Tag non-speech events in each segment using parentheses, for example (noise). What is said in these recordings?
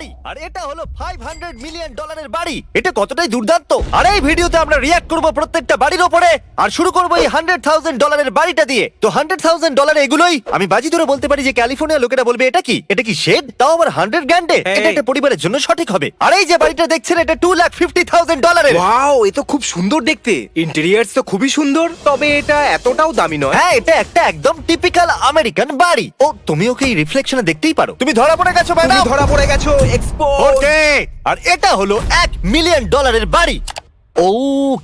বাড়ি। আর এটা হলো ফাইভ হান্ড্রেড মিলিয়ন ডলারের বাড়ি। এটা কতটাই দুর্দান্ত। আর এই ভিডিওতে আমরা রিয়াক্ট করব প্রত্যেকটা বাড়ির ওপরে। আর শুরু করব এই হান্ড্রেড থাউজেন্ড ডলারের বাড়িটা দিয়ে। তো হান্ড্রেড থাউজেন্ড ডলার এগুলোই আমি বাজি ধরে বলতে পারি যে ক্যালিফোর্নিয়া লোকেরা বলবে এটা কি? এটা কি শেড? তাও আবার হান্ড্রেড গ্র্যান্ডে এটা একটা পরিবারের জন্য সঠিক হবে। আর এই যে বাড়িটা দেখছেন এটা টু লাখ ফিফটি থাউজেন্ড ডলারের ওয়াও এ তো খুব সুন্দর দেখতে। ইন্টেরিয়ার্স তো খুবই সুন্দর তবে এটা এতটাও দামি নয়। হ্যাঁ এটা একটা একদম টিপিক্যাল আমেরিকান বাড়ি। ও তুমি ওকে এই রিফ্লেকশনে দেখতেই পারো। তুমি ধরা পড়ে গেছো ম্যাডাম ধরা পড়ে গেছো। এক্সপোর্ট ওকে আর এটা হলো এক মিলিয়ন ডলারের বাড়ি। ও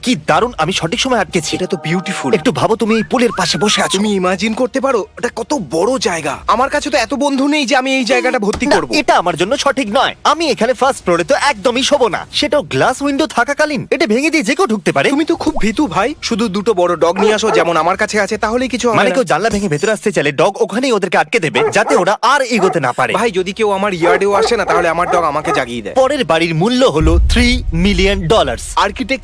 কি দারুণ আমি সঠিক সময় আটকেছি। এটা তো বিউটিফুল একটু ভাবো তুমি এই পুলের পাশে বসে আছো। তুমি ইমাজিন করতে পারো এটা কত বড় জায়গা। আমার কাছে তো এত বন্ধু নেই যে আমি এই জায়গাটা ভর্তি করব। এটা আমার জন্য সঠিক নয়। আমি এখানে ফার্স্ট ফ্লোরে তো একদমই শোবো না। সেটাও গ্লাস উইন্ডো থাকাকালীন। এটা ভেঙে দিয়ে যে কেউ ঢুকতে পারে। তুমি তো খুব ভীতু ভাই। শুধু দুটো বড় ডগ নিয়ে আসো যেমন আমার কাছে আছে তাহলেই কিছু মানে কেউ জানলা ভেঙে ভেতরে আসতে চাইলে ডগ ওখানেই ওদেরকে আটকে দেবে যাতে ওরা আর এগোতে না পারে। ভাই যদি কেউ আমার ইয়ার্ডেও আসে না তাহলে আমার ডগ আমাকে জাগিয়ে দেয়। পরের বাড়ির মূল্য হলো থ্রি মিলিয়ন ডলার্স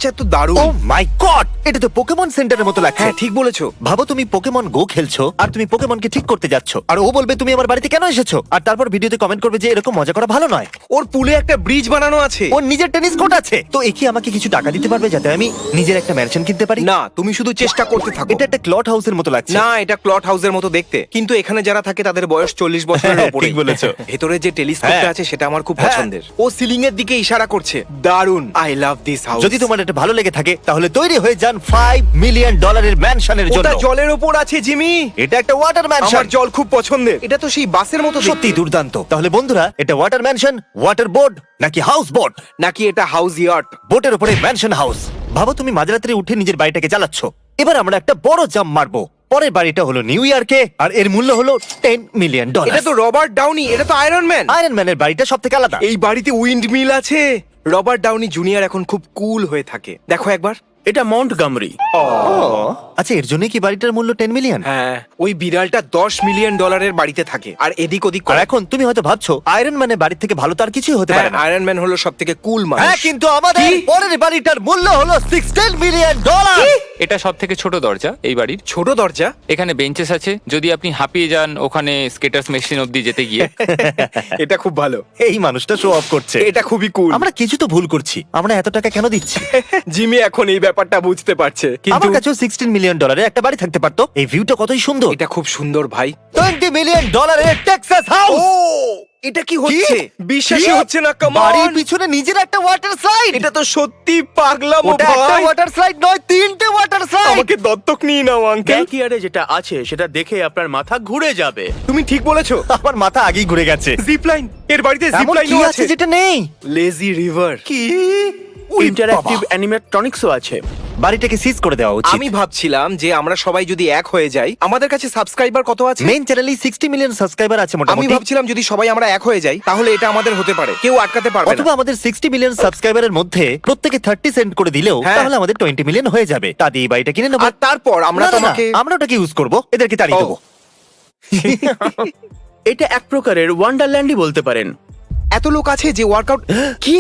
আর্কিটেকচার তো দারুণ। ও মাই গড এটা তো পোকেমন সেন্টারের মতো লাগছে। হ্যাঁ ঠিক বলেছ। ভাবো তুমি পোকেমন গো খেলছো আর তুমি পোকেমনকে ঠিক করতে যাচ্ছ। আর ও বলবে তুমি আমার বাড়িতে কেন এসেছ? আর তারপর ভিডিওতে কমেন্ট করবে যে এরকম মজা করা ভালো নয়। ওর পুলে একটা ব্রিজ বানানো আছে। ওর নিজের টেনিস কোর্ট আছে। তো একে আমাকে কিছু টাকা দিতে পারবে যাতে আমি নিজের একটা ম্যানশন কিনতে পারি? না তুমি শুধু চেষ্টা করতে থাকো। এটা একটা ক্লট হাউসের মতো লাগছে। না এটা ক্লট হাউসের মতো দেখতে। কিন্তু এখানে যারা থাকে তাদের বয়স চল্লিশ বছরের হ্যাঁ, উপরে ঠিক বলেছ। ভেতরে যে টেলিস্কোপটা হ্যাঁ। আছে সেটা আমার খুব হ্যাঁ। পছন্দের। ও সিলিং এর দিকে ইশারা করছে। দারুণ আই লাভ দিস হাউস যদি তোমার এটা ভালো লেগে থাকে তাহলে তৈরি হয়ে যান ফাইভ মিলিয়ন ডলারের ম্যানশনের জন্য। ওটা জলের ওপর আছে জিমি। এটা একটা ওয়াটার ম্যানশন আমার জল খুব পছন্দের। এটা তো সেই বাসের মতো সত্যি দুর্দান্ত। তাহলে বন্ধুরা এটা ওয়াটার ম্যানশন ওয়াটার বোর্ড নাকি হাউস বোট নাকি এটা হাউস ইয়ার্ট বোটের উপরে ম্যানশন হাউস ভাবো তুমি মাঝরাত্রে উঠে নিজের বাড়িটাকে চালাচ্ছ। এবার আমরা একটা বড় জাম্প মারবো। পরের বাড়িটা হলো নিউ ইয়র্কে আর এর মূল্য হলো টেন মিলিয়ন ডলার এটা তো রবার্ট ডাউনি এটা তো আয়রন ম্যান আয়রন ম্যানের বাড়িটা সব থেকে আলাদা। এই বাড়িতে উইন্ড মিল আছে। রবার্ট ডাউনি জুনিয়র এখন খুব কুল হয়ে থাকে। দেখো একবার। এটা মাউন্ট গামরি আচ্ছা এর জন্য কি বাড়িটার মূল্য টেন মিলিয়ন? হ্যাঁ ওই বিড়ালটা দশ মিলিয়ন ডলারের বাড়িতে থাকে আর এদিক ওদিক আর করে এখন তুমি হয়তো ভাবছ আয়রন ম্যানের বাড়ি থেকে ভালো তার কিছুই হতে পারে না। আয়রন ম্যান হলো সব থেকে কুল হ্যাঁ কিন্তু আমাদের কি? পরের বাড়িটার মূল্য হলো সিক্সটিন মিলিয়ন ডলার এটা সব থেকে ছোট দরজা এই বাড়ির। ছোট দরজা? এখানে বেঞ্চেস আছে যদি আপনি হাঁপিয়ে যান ওখানে স্কেটার্স মেশিন অব্দি যেতে গিয়ে। (laughs) এটা খুব ভালো। এই মানুষটা শো অফ করছে। এটা খুবই কুল আমরা কিছু তো ভুল করছি আমরা এত টাকা কেন দিচ্ছি? (laughs) জিমি এখন এই ব্যাপারটা বুঝতে পারছে। কিন্তু আমার কাছেও সিক্সটিন মিলিয়ন ডলারের একটা বাড়ি থাকতে পারতো। এই ভিউটা কতই সুন্দর। এটা খুব সুন্দর ভাই। টোয়েন্টি মিলিয়ন ডলারের টেক্সাস হাউস ও এটা কি হচ্ছে? বিশ্বাসই হচ্ছে না বাড়ির পিছনে নিজের একটা ওয়াটার স্লাইড এটা তো সত্যি পাগলাম ওটা একটা ওয়াটার স্লাইড নয় তিনটে ওয়াটার স্লাইড আমাকে দত্তক নিয়ে নাও আঙ্কেল ব্যাকইয়ার্ডে যেটা আছে সেটা দেখে আপনার মাথা ঘুরে যাবে। তুমি ঠিক বলেছ। (laughs) আমার মাথা আগেই ঘুরে গেছে। জিপ লাইন এর বাড়িতে জিপ এমন কি লাইনও আছে। আছে যেটা নেই? লেজি রিভার কি? ইন্টারঅ্যাক্টিভ অ্যানিমেট্রনিক্সও আছে। বাড়িটাকে সিজ করে দেওয়া উচিত। আমি ভাবছিলাম যে আমরা সবাই যদি এক হয়ে যাই আমাদের কাছে সাবস্ক্রাইবার কত আছে? মেইন চ্যানেলে সিক্সটি মিলিয়ন সাবস্ক্রাইবার আছে আমি মোটামুটি ভাবছিলাম যদি সবাই আমরা এক হয়ে যাই তাহলে এটা আমাদের হতে পারে। কেউ আটকাতে পারবে অথবা না আমাদের সিক্সটি মিলিয়ন সাবস্ক্রাইবারের মধ্যে প্রত্যেকে থার্টি সেন্ট করে দিলেও হ্যাঁ। তাহলে আমাদের টোয়েন্টি মিলিয়ন হয়ে যাবে। তা দিয়ে এই বাড়িটা কিনে নেব। আর তারপর আমরা না, না, না, তোমাকে আমরা ওটাকে ইউজ করব। এদেরকে তাড়িয়ে ও। দেবো। (laughs) এটা এক প্রকারের ওয়ান্ডারল্যান্ডই বলতে পারেন। এত লোক আছে যে ওয়ার্কআউট (gasps) কি?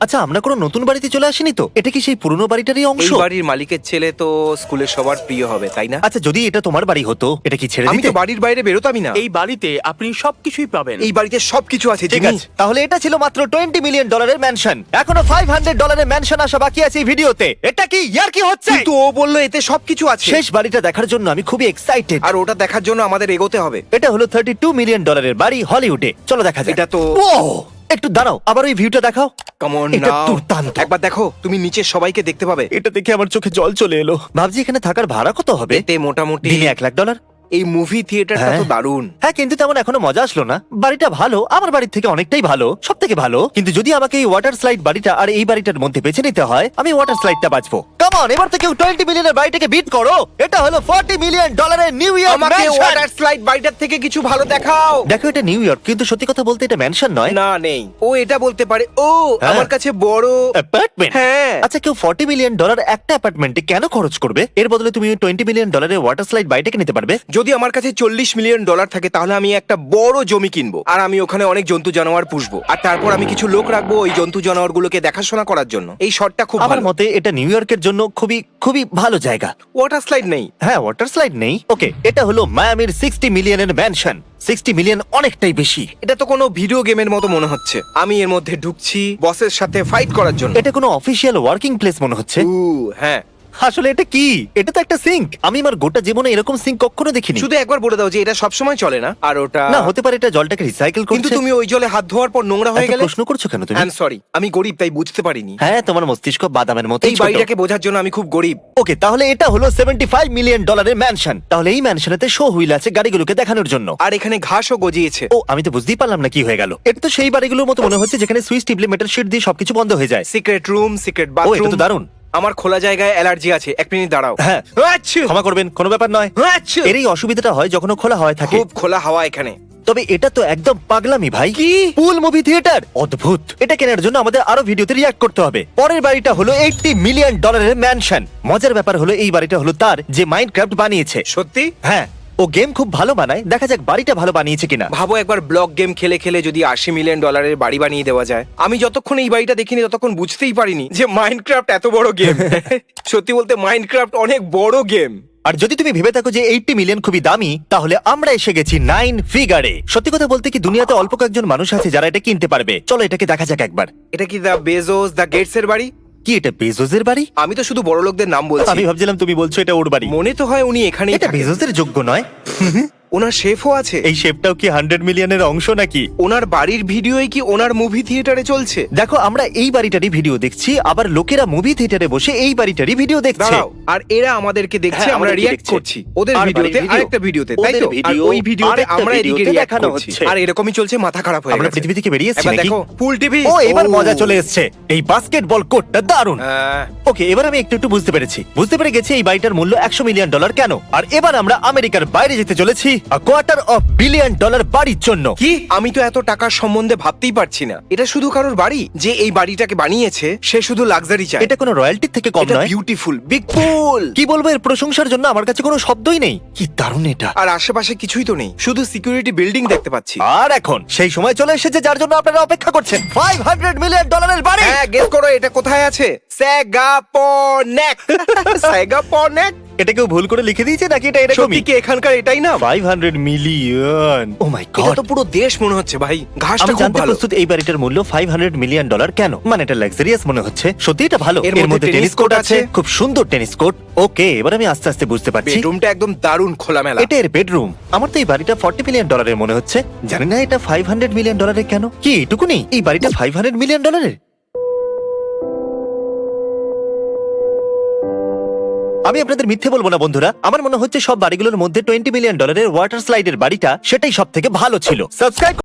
আচ্ছা আমরা কোনো নতুন বাড়িতে চলে আসিনি তো? এটা কি সেই পুরনো বাড়িটারই অংশ? এই বাড়ির মালিকের ছেলে তো স্কুলের সবার প্রিয় হবে তাই না? আচ্ছা যদি এটা তোমার বাড়ি হতো এটা কি ছেড়ে আমি দিতে? তো বাড়ির বাইরে বেরোতামই না। এই বাড়িতে আপনি সবকিছুই পাবেন। এই বাড়িতে সবকিছু আছে ঠিক জিমি আছে। তাহলে এটা ছিল মাত্র টোয়েন্টি মিলিয়ন ডলারের ম্যানশন এখনও ফাইভ হান্ড্রেড ডলারের ম্যানশন আসা বাকি আছে এই ভিডিওতে। এটা কি? ইয়ার কি হচ্ছে? কিন্তু ও বলল এতে সবকিছু আছে। শেষ বাড়িটা দেখার জন্য আমি খুবই এক্সাইটেড আর ওটা দেখার জন্য আমাদের এগোতে হবে। এটা হলো থার্টি টু মিলিয়ন ডলারের বাড়ি হলিউডে চলো দেখা যাক। এটা তো- ও একটু দাঁড়াও আবার ওই ভিউটা দেখাও। কমন এটা দুর্দান্ত। একবার দেখো তুমি নিচে সবাইকে দেখতে পাবে। এটা দেখে আমার চোখে জল চলে এলো। ভাবছি এখানে থাকার ভাড়া কত হবে? এতে মোটামুটি দিনে এক লাখ ডলার এই মুভি থিয়েটারটা তো হ্যাঁ। দারুণ। হ্যাঁ কিন্তু তেমন এখনও মজা আসলো না। বাড়িটা ভালো আমার বাড়ির থেকে অনেকটাই ভালো সব থেকে ভালো। কিন্তু যদি আমাকে এই ওয়াটার স্লাইড বাড়িটা আর এই বাড়িটার মধ্যে বেছে নিতে হয় আমি ওয়াটার স্লাইডটা বাঁচবো। কামন এবার থেকে টোয়েন্টি মিলিয়নের বাড়িটাকে বিট করো। এটা হলো ফর্টি মিলিয়ন ডলারের নিউ ইয়র্ক আমাকে ওয়াটার স্লাইড বাড়িটার থেকে কিছু ভালো দেখাও। দেখো এটা নিউ ইয়র্ক কিন্তু সত্যি কথা বলতে এটা ম্যানশন নয়। না নেই। ও এটা বলতে পারে ও হ্যাঁ। আমার কাছে বড় অ্যাপার্টমেন্ট হ্যাঁ। আচ্ছা কেউ ফর্টি মিলিয়ন ডলার একটা অ্যাপার্টমেন্টে কেন খরচ করবে? এর বদলে তুমি টোয়েন্টি মিলিয়ন ডলারের ওয়াটার স্লাইড বাড়িটাকে নিতে পারবে। যদি আমার কাছে চল্লিশ মিলিয়ন ডলার থাকে তাহলে আমি একটা বড় জমি কিনবো। আর আমি ওখানে অনেক জন্তু জানোয়ার পুষবো। আর তারপর আমি কিছু লোক রাখব ওই জন্তু জানোয়ারগুলোকে দেখাশোনা করার জন্য। এই শটটা খুব আমার ভালো। মতে এটা নিউ ইয়র্কের জন্য খুবই খুবই ভালো জায়গা। ওয়াটার স্লাইড নেই। হ্যাঁ ওয়াটার স্লাইড নেই। ওকে এটা হলো মায়ামির সিক্সটি মিলিয়নের ম্যানশন সিক্সটি মিলিয়ন অনেকটাই বেশি। এটা তো কোনো ভিডিও গেমের মতো মনে হচ্ছে। আমি এর মধ্যে ঢুকছি বসের সাথে ফাইট করার জন্য। এটা কোনো অফিসিয়াল ওয়ার্কিং প্লেস মনে হচ্ছে? উ, হ্যাঁ। আসলে এটা কি? এটা তো একটা সিঙ্ক আমি আমার গোটা জীবনে এরকম সিঙ্ক কখনো দেখিনি। শুধু একবার বলে দাও যে এটা সবসময় চলে না আর ওটা না হতে পারে এটা জলটাকে রিসাইকেল করছে। কিন্তু তুমি ওই জলে হাত ধোয়ার পর নোংরা হয়ে এত গেলে প্রশ্ন করছ কেন তুমি? আই সরি আমি গরিব তাই বুঝতে পারিনি। হ্যাঁ তোমার মস্তিষ্ক বাদামের মতো এই বাড়িটাকে বোঝার জন্য আমি খুব গরিব। ওকে তাহলে এটা হলো 75 মিলিয়ন ডলারের ম্যানশন তাহলে এই ম্যানশনেতে শো হুইল আছে গাড়িগুলোকে দেখানোর জন্য। আর এখানে ঘাসও গজিয়েছে। ও আমি তো বুঝতেই পারলাম না কি হয়ে গেল। এটা তো সেই বাড়িগুলোর মতো মনে হচ্ছে যেখানে সুইচ টিপলে মেটাল শিট দিয়ে সবকিছু বন্ধ হয়ে যায়। সিক্রেট রুম সিক্রেট ও এটা বাথরুম তো দারুণ। আমার খোলা জায়গায় অ্যালার্জি আছে এক মিনিট দাঁড়াও। হ্যাঁ। আচ্ছু! ক্ষমা করবেন কোনো ব্যাপার নয়। আচ্ছু! এর এই অসুবিধাটা হয় যখন ও খোলা হয় থাকে। খুব খোলা হাওয়া এখানে। তবে এটা তো একদম পাগলামি ভাই। কি? Pool movie theatre. অদ্ভুত। এটা কেনার জন্য আমাদের আরও ভিডিওতে রিয়াক্ট করতে হবে। পরের বাড়িটা হলো 80 মিলিয়ন ডলারের ম্যানশন মজার ব্যাপার হলো এই বাড়িটা হলো তার যে মাইনক্রাফট বানিয়েছে। সত্যি? হ্যাঁ। ও গেম খুব ভালো বানায় দেখা যাক বাড়িটা ভালো বানিয়েছে কিনা। ভাবো একবার ব্লক গেম খেলে খেলে যদি আশি মিলিয়ন ডলারের বাড়ি বানিয়ে দেওয়া যায়। আমি যতক্ষণ এই বাড়িটা দেখিনি ততক্ষণ বুঝতেই পারিনি যে মাইনক্রাফট এত বড় গেম। (laughs) সত্যি বলতে মাইনক্রাফট অনেক বড় গেম। আর যদি তুমি ভেবে থাকো যে এইটটি মিলিয়ন খুবই দামি তাহলে আমরা এসে গেছি নাইন ফিগারে সত্যি কথা বলতে কি দুনিয়াতে অল্প কয়েকজন মানুষ আছে যারা এটা কিনতে পারবে। চলো এটাকে দেখা যাক একবার। এটা কি দ্য বেজোস দ্য গেটস এর বাড়ি? কি এটা বেজোসের বাড়ি? আমি তো শুধু বড় লোকদের নাম বলছি। আমি ভাবছিলাম তুমি বলছো এটা ওর বাড়ি। মনে তো হয় উনি এখানে এটা থাকেন। বেজোসের যোগ্য নয়। ওনার শেফও আছে। এই শেপটাও কি হান্ড্রেড মিলিয়নের অংশ নাকি? ওনার বাড়ির ভিডিওই কি ওনার মুভি থিয়েটারে চলছে? দেখো আমরা এই বাড়িটারই ভিডিও দেখছি আবার লোকেরা মুভি থিয়েটারে বসে এই বাড়িটারই ভিডিও দেখছে। দাঁড়াও আর এরা আমাদেরকে দেখছে হ্যাঁ, আমরা আমাদেরকে রিয়াক্ট দেখছে। করছি। ওদের আর ভিডিওতে বাড়ির video। আরেকটা ভিডিওতে তাই ওদের তো? আর video ওই ভিডিওতে আরেকটা আমরা এদিকে ভিডিওতে দেখানো করছি। হচ্ছে। আর এরকমই চলছে মাথা খারাপ হয়ে আমরা গেছে। পৃথিবী থেকে বেরিয়ে এসেছি এবার নাকি? দেখো ফুল টিভি ও এবার মজা চলে এসেছে। এই বাস্কেটবল কোর্টটা দারুণ। হ্যাঁ। ওকে এবার আমি একটু একটু বুঝতে পেরেছি। বুঝতে পেরে গেছি এই বাড়িটার মূল্য একশো মিলিয়ন ডলার কেন? আর এবার আমরা আমেরিকার বাইরে যেতে চলেছি। কোয়ার্টার অফ বিলিয়ন ডলার বাড়ির জন্য। কি? আমি তো এত টাকার সম্বন্ধে ভাবতেই পারছি না। এটা শুধু কারোর বাড়ি? যে এই বাড়িটাকে বানিয়েছে সে শুধু লাক্সারি চায়। এটা কোনো রয়্যালটির থেকে কম এটা নয়। বিউটিফুল বিগ পুল কি বলব এর প্রশংসার জন্য আমার কাছে কোনো শব্দই নেই। কি দারুণ এটা। আর আশেপাশে কিছুই তো নেই। শুধু সিকিউরিটি বিল্ডিং দেখতে পাচ্ছি। আর এখন সেই সময় চলে এসেছে যার জন্য আপনারা অপেক্ষা করছেন। ফাইভ হান্ড্রেড মিলিয়ন ডলারের বাড়ি! হ্যাঁ গেস করো এটা কোথায় আছে? স্যাগাপনেক স্যাগাপনেক (laughs) এটা কেউ ভুল করে লিখে দিয়েছে নাকি এটা সত্যি এরকমই কি এখানকার এটাই না five hundred million oh my এটা গড তো পুরো দেশ মনে হচ্ছে ভাই। ঘাসটা আমি খুব জানতে ভালো। প্রস্তুত এই বাড়িটার মূল্য ফাইভ হান্ড্রেড মিলিয়ন ডলার কেন? মানে এটা লাক্সারিয়াস মনে হচ্ছে। সত্যি এটা ভালো। এর মধ্যে টেনিস কোর্ট আছে। খুব সুন্দর টেনিস কোর্ট ওকে এবার আমি আস্তে আস্তে বুঝতে পারছি। বেডরুমটা একদম দারুণ খোলামেলা। এটা এর বেডরুম আমার তো এই বাড়িটা ফর্টি মিলিয়ন ডলারের মনে হচ্ছে। জানি না এটা ফাইভ হান্ড্রেড মিলিয়ন ডলারের কেন? কি এটুকুনি? এই বাড়িটা ফাইভ হান্ড্রেড মিলিয়ন ডলারের আমি আপনাদের মিথ্যে বলব না, বন্ধুরা। আমার মনে হচ্ছে সব বাড়িগুলোর মধ্যে টোয়েন্টি মিলিয়ন ডলারের ওয়াটার স্লাইডের বাড়িটা সেটাই সব থেকে ভালো ছিল। সাবস্ক্রাইব